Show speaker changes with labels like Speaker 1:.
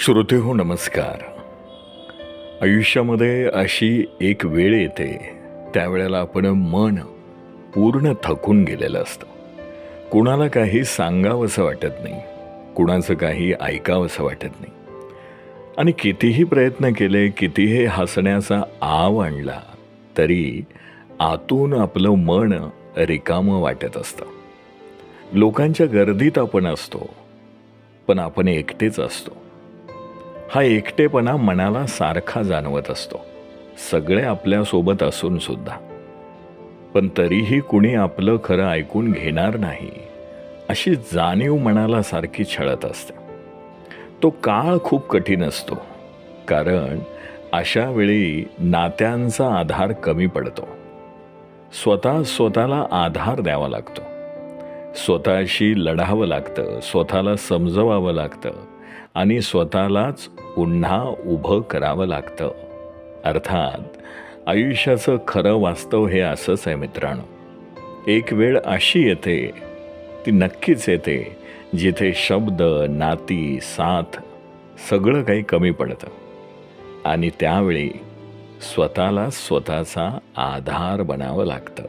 Speaker 1: श्रोते हो नमस्कार. आयुष्यामध्ये अशी एक वेळ येते त्यावेळेला आपण मन पूर्ण थकून गेलेलं असतं. कुणाला काही सांगावंसं वाटत नाही कुणाचं काही ऐकावंसं वाटत नाही. आणि कितीही प्रयत्न केले कितीही हसण्याचा आव आणला तरी आतून आपलं मन रिकामं वाटत असतं. लोकांच्या गर्दीत आपण असतो पण आपण एकटेच असतो. हा एकटेपणा मनाला सारखा जाणवत असतो. सगळे आपल्यासोबत असून सुद्धा. पण तरीही कुणी आपलं खरं ऐकून घेणार नाही. अशी जाणीव मनाला सारखी छळत असते. तो काळ खूप कठीण असतो. कारण अशा वेळी नात्यांचा आधार कमी पडतो. स्वतः स्वतःला आधार द्यावा लागतो. स्वतःशी लढावं लागतं. स्वतःला समजवावं लागतं. आणि स्वतःलाच पुन्हा उभं करावं लागतं. अर्थात आयुष्याचं खरं वास्तव हे असंच आहे मित्रांनो. एक वेळ अशी येते ती नक्कीच येते जिथे शब्द नाती साथ सगळं काही कमी पडतं. आणि त्यावेळी स्वतःला स्वतःचा आधार बनावं लागतं.